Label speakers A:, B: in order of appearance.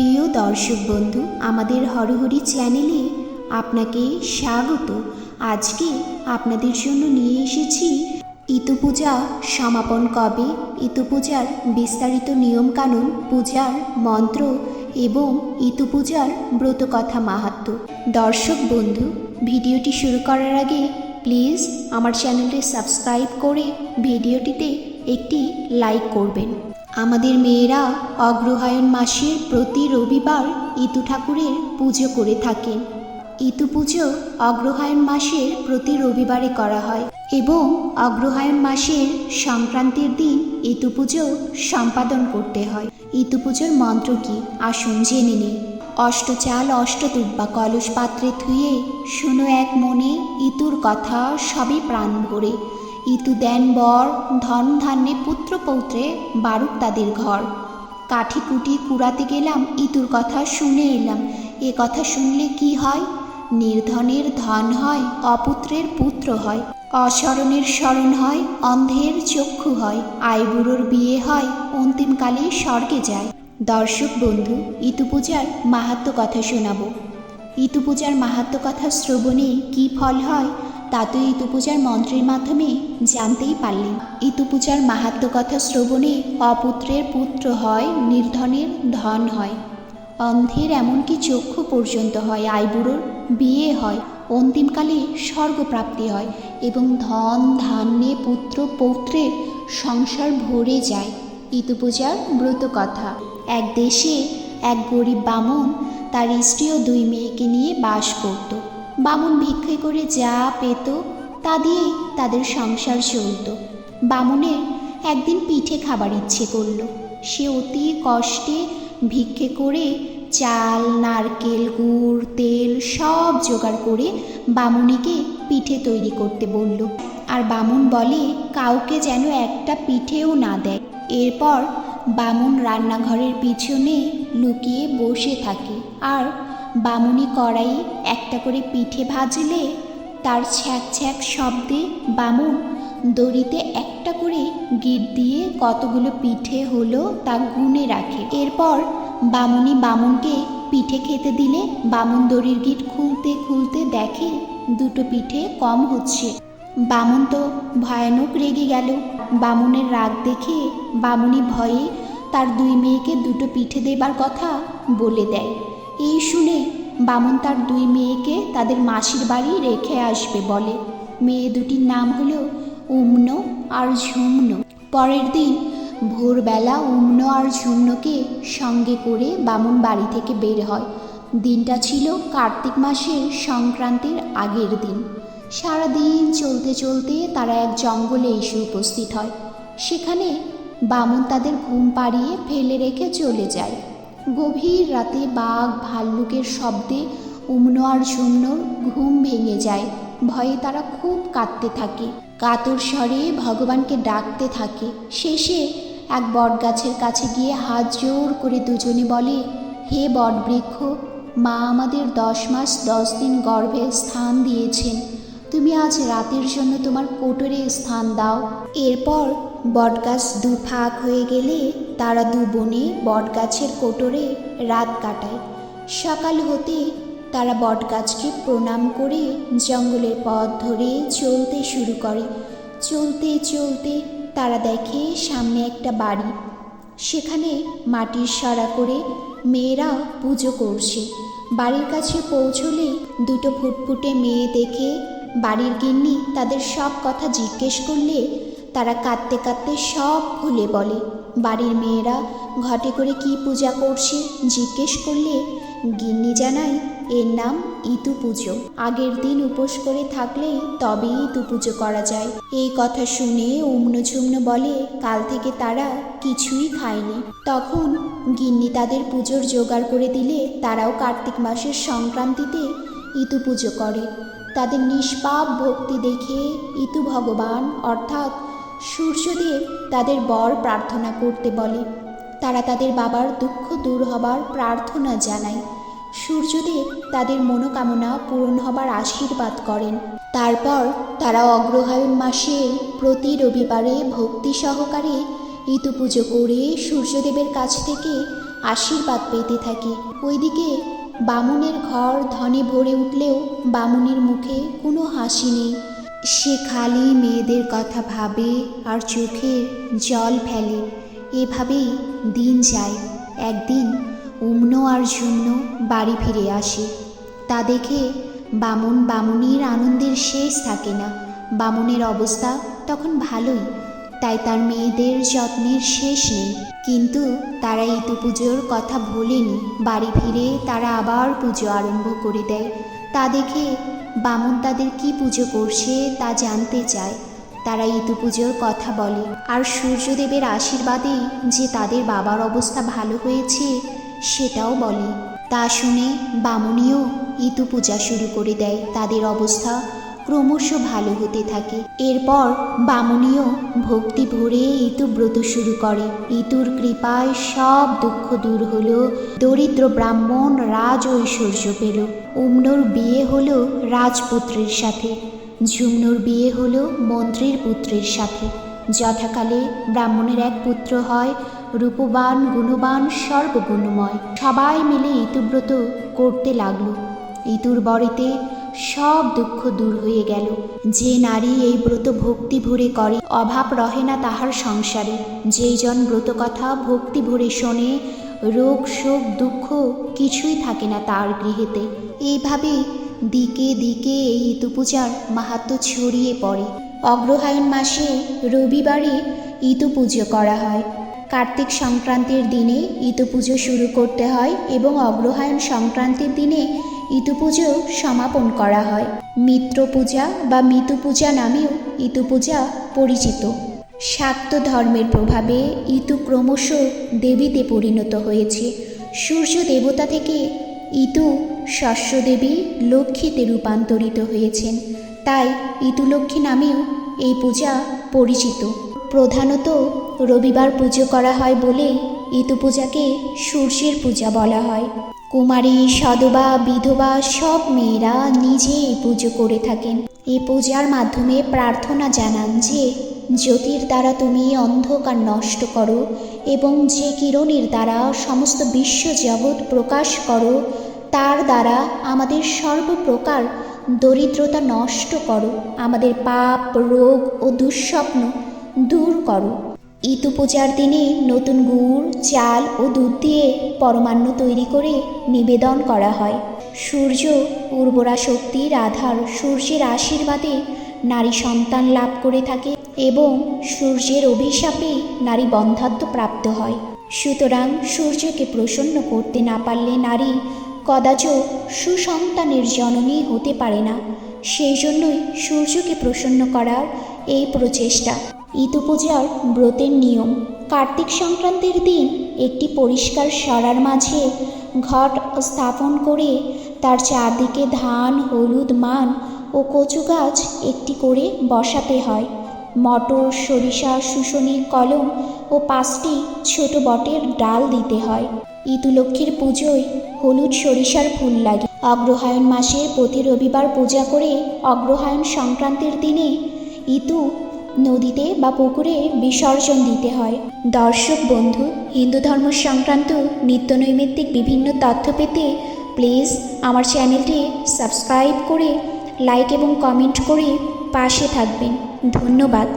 A: প্রিয় দর্শক বন্ধু, আমাদের হরহরি চ্যানেলে আপনাকে স্বাগত। আজকে আপনাদের জন্য নিয়ে এসেছি ইতু পূজা সমাপন কবে ইতু পূজার বিস্তারিত নিয়মকানুন, পূজার মন্ত্র এবং ইতু পূজার ব্রতকথা মাহাত্ম্য দর্শক বন্ধু, ভিডিওটি শুরু করার আগে প্লিজ আমার চ্যানেলটি সাবস্ক্রাইব করে ভিডিওটিতে একটি লাইক করবেন। আমাদের মেয়েরা অগ্রহায়ণ মাসের প্রতি রবিবার ইতু ঠাকুরের পুজো করে থাকেন। ইতু পুজো অগ্রহায়ণ মাসের প্রতি রবিবারে করা হয় এবং অগ্রহায়ণ মাসের সংক্রান্তির দিন ইতু পুজো সম্পাদন করতে হয়। ইতু পুজোর মন্ত্র কি? আসুন জেনে নিই। অষ্টচাল বা কলস পাত্রে থুয়ে শুনো এক মনে ইতুর কথা সবই প্রাণ ভরে। ইতু দেন বর, ধন ধান্যে পুত্র পৌত্রে, বারুক তাদের ঘর। কাঠি কুটি কুড়াতে গেলাম, ইতুর কথা শুনে এলাম। এ কথা শুনলে কি হয়? নির্ধনের ধন হয়, অপুত্রের পুত্র হয়। অসরণের স্মরণ হয়, অন্ধের চক্ষু হয়। আইবুড়োর বিয়ে হয়, অন্তিমকালে স্বর্গে যায়। দর্শক বন্ধু, ইতু পূজার মাহাত্ম কথা শোনাবো। ইতু পূজার মাহাত্ম কথা শ্রবণে কি ফল হয়? তা তো ইতু পূজার মন্ত্রের মাধ্যমে জানতেই পারলেন। ইতু পূজার মাহাত্ম কথা শ্রবণে অপুত্রের পুত্র হয়, নির্ধনের ধন হয়। অন্ধের এমনকি চক্ষু পর্যন্ত হয়, আইবুড়োর বিয়ে হয়, অন্তিমকালে স্বর্গপ্রাপ্তি হয় এবং ধন, ধান্যে পুত্র, পৌত্রের সংসার ভরে যায়। ইতু পূজার ব্রত কথা এক দেশে এক গরিব বামন তার স্ত্রী ও দুই মেয়েকে নিয়ে বাস করত। বামন ভিক্ষে করে যা পেত, তা দিয়েই তাদের সংসার চলত। বামনের একদিন পিঠে খাবার ইচ্ছে করল। সে অতি কষ্টে ভিক্ষে করে চাল, নারকেল, গুড়, তেল সব জোগাড় করে বামুনিকে পিঠে তৈরি করতে বলল। আর বামুন বলে, কাউকে যেন একটা পিঠেও না দেয়। এরপর বামুন রান্নাঘরের পিছনে লুকিয়ে বসে থাকে। আর বামুনি কড়াই একটা করে পিঠে ভাজলে তার ছ্যাক ছ্যাক শব্দে বামুন দড়িতে একটা করে গিট দিয়ে কতগুলো পিঠে হলো তা গুনে রাখে। এরপর বামুনি বামুনকে পিঠে খেতে দিলে বামুন দড়ির গিট খুলতে খুলতে দেখে দুটো পিঠে কম হচ্ছে। বামুন তো ভয়ানক রেগে গেল। বামুনের রাগ দেখে বামুনি ভয়ে তার দুই মেয়েকে দুটো পিঠে দেবার কথা বলে দেয়। এই শুনে বামন তার দুই মেয়েকে তাদের মাসির বাড়ি রেখে আসবে বলে। মেয়ে দুটির নাম হলো উম্ন আর ঝুম্ন। পরের দিন ভোরবেলা উম্ন আর ঝুম্নকে সঙ্গে করে বামুন বাড়ি থেকে বের হয়। দিনটা ছিল কার্তিক মাসের সংক্রান্তির আগের দিন। সারাদিন চলতে চলতে তারা এক জঙ্গলে এসে উপস্থিত হয়। সেখানে বামন তাদের ঘুম পাড়িয়ে ফেলে রেখে চলে যায়। গভীর রাতে বাঘ ভাল্লুকের শব্দে উমনো আর ঝুমনোর ঘুম ভেঙে যায়। ভয়ে তারা খুব কাঁদতে থাকে। কাতর স্বরে ভগবানকে ডাকতে থাকে। শেষে এক বটগাছের কাছে গিয়ে হাত জোর করে দুজনে বলে, হে বটবৃক্ষ, মা আমাদের দশ মাস দশ দিন গর্ভে স্থান দিয়েছেন। তুমি আজ রাতের জন্য তোমার কোটরে স্থান দাও। এরপর বটগাছ দু ফাঁক হয়ে গেলে তারা দু বোনে বটগাছের কোটরে রাত কাটায়। সকাল হতে তারা বটগাছকে প্রণাম করে জঙ্গলের পথ ধরে চলতে শুরু করে। চলতে চলতে তারা দেখে সামনে একটা বাড়ি। সেখানে মাটির সরা করে মেয়েরা পুজো করছে। বাড়ির কাছে পৌঁছলে দুটো ফুটফুটে মেয়ে দেখে বাড়ির গিন্নি তাদের সব কথা জিজ্ঞেস করলে তারা কাঁদতে কাঁদতে সব খুলে বলে। বাড়ির মেয়েরা ঘটে করে কি পূজা করছে জিজ্ঞেস করলে, গিন্নি জানায় এর নাম ইতু পুজো। আগের দিন উপোস করে থাকলেই তবেই ইতু পুজো করা যায়। এই কথা শুনে উম্ন ঝুম্ন বলে, কাল থেকে তারা কিছুই খায়নি। তখন গিন্নি তাদের পুজোর জোগাড় করে দিলে তারাও কার্তিক মাসের সংক্রান্তিতে ইতু পুজো করে। তাদের নিষ্পাপ ভক্তি দেখে ইতু ভগবান, অর্থাৎ সূর্যদেব তাদের বর প্রার্থনা করতে বলে। তারা তাদের বাবার দুঃখ দূর হবার প্রার্থনা জানায়। সূর্যদেব তাদের মনোকামনা পূরণ হবার আশীর্বাদ করেন। তারপর তারা অগ্রহায়ণ মাসে প্রতি রবিবারে ভক্তি সহকারে ঋতু পুজো করে সূর্যদেবের কাছ থেকে আশীর্বাদ পেতে থাকে। ওইদিকে বামুনের ঘর ধনে ভরে উঠলেও বামুনের মুখে কোনো হাসি নেই। সে খালি মেয়েদের কথা ভাবে আর চোখে জল ফেলে। এভাবেই দিন যায়। একদিন উমনো আর ঝুমনো বাড়ি ফিরে আসে। তা দেখে বামুন বামুনির আনন্দের শেষ থাকে না। বামুনের অবস্থা তখন ভালোই, তাই তার মেয়েদের যত্নের শেষ নেই। কিন্তু তারা ইতু পুজোর কথা ভোলেনি। বাড়ি ফিরে তারা আবার পুজো আরম্ভ করে দেয়। তা দেখে বামুন তাদের কি পুজো করছে তা জানতে চায়। তারা ইতু পুজোর কথা বলে, আর সূর্যদেবের আশীর্বাদে যে তাদের বাবার অবস্থা ভালো হয়েছে, সেটাও বলে। তা শুনে বামুনিও ইতু পূজা শুরু করে দেয়। তাদের অবস্থা ক্রমশ ভালো হতে থাকে। এরপর বামুনিও ভক্তি ভরে ইতু ব্রত শুরু করে। ইতুর কৃপায় সব দুঃখ দূর হলো। দরিদ্র ব্রাহ্মণ রাজ ঐশ্বর্য পেল। উমনোর বিয়ে হলো রাজপুত্রের সাথে। ঝুমনোর বিয়ে হলো মন্ত্রীর পুত্রের সাথে। যথাকালে ব্রাহ্মণের এক পুত্র হয়, রূপবান, গুণবান, সর্বগুণময়। সবাই মিলে ইতুব্রত করতে লাগল। ইতুর বরেতে সব দুঃখ দূর হয়ে গেল। যে নারী এই ব্রত ভক্তি ভরে করে, অভাব রহে না তাহার সংসারে। যেই জন ব্রত কথা ভক্তি ভরে শোনে, রোগ, শোক, দুঃখ কিছুই থাকে না তার গৃহেতে। এইভাবে দিকে দিকে এই ইতুপূজার মাহাত্ম ছড়িয়ে পড়ে। অগ্রহায়ণ মাসে রবিবারে ইতু পুজো করা হয়। কার্তিক সংক্রান্তির দিনে ইতু পুজো শুরু করতে হয় এবং অগ্রহায়ণ সংক্রান্তির দিনে ইতু পুজো সমাপন করা হয়। মিত্র পূজা বা মিতু পূজা নামেও ইতু পূজা পরিচিত। শাক্ত ধর্মের প্রভাবে ইতু ক্রমশ দেবীতে পরিণত হয়েছে। সূর্য দেবতা থেকে ইতু শস্যদেবী লক্ষ্মীতে রূপান্তরিত হয়েছেন। তাই ইতুলক্ষ্মী নামেও এই পূজা পরিচিত। প্রধানত রবিবার পুজো করা হয় বলেই ইতু পূজাকে সূর্যের পূজা বলা হয়। কুমারী সদবা বিধবা সব মেয়েরা নিজে এই পুজো করে থাকেন। এই পূজার মাধ্যমে প্রার্থনা জানান যে, জ্যোতির দ্বারা তুমি অন্ধকার নষ্ট করো এবং যে কিরণের দ্বারা সমস্ত বিশ্ব জগৎ প্রকাশ করো, তার দ্বারা আমাদের সর্বপ্রকার দরিদ্রতা নষ্ট করো, আমাদের পাপ, রোগ ও দুঃস্বপ্ন দূর করো। ইতু পূজার দিনে নতুন গুড়, চাল ও দুধ দিয়ে পরমান্ন তৈরি করে নিবেদন করা হয়। সূর্য উর্বরা শক্তির আধার সূর্যের আশীর্বাদে নারী সন্তান লাভ করে থাকে এবং সূর্যের অভিশাপে নারী বন্ধাত্ম প্রাপ্ত হয়। সুতরাং সূর্যকে প্রসন্ন করতে না পারলে নারী কদাচ সুসন্তানের জননী হতে পারে না। সেই জন্যই সূর্যকে প্রসন্ন করার এই প্রচেষ্টা ইতু পূজার ব্রতের নিয়ম। কার্তিক সংক্রান্তির দিন একটি পরিষ্কার সরার মাঝে ঘট স্থাপন করে তার চারদিকে ধান, হলুদ, মান ও কচু গাছ একটি করে বসাতে হয়। মটর, সরিষা, শুশনির কলম ও পাঁচটি ছোট বটের ডাল দিতে হয়। ইতুলক্ষ্মীর পুজোয় হলুদ সরিষার ফুল লাগে। অগ্রহায়ণ মাসে প্রতি রবিবার পূজা করে অগ্রহায়ণ সংক্রান্তির দিনে ইতু নদীতে বা পুকুরে বিসর্জন দিতে হয়। দর্শক বন্ধু, হিন্দু ধর্ম সংক্রান্ত নিত্যনৈমিত্তিক বিভিন্ন তথ্য পেতে প্লিজ আমার চ্যানেলটি সাবস্ক্রাইব করে লাইক এবং কমেন্ট করে পাশে থাকবেন। ধন্যবাদ।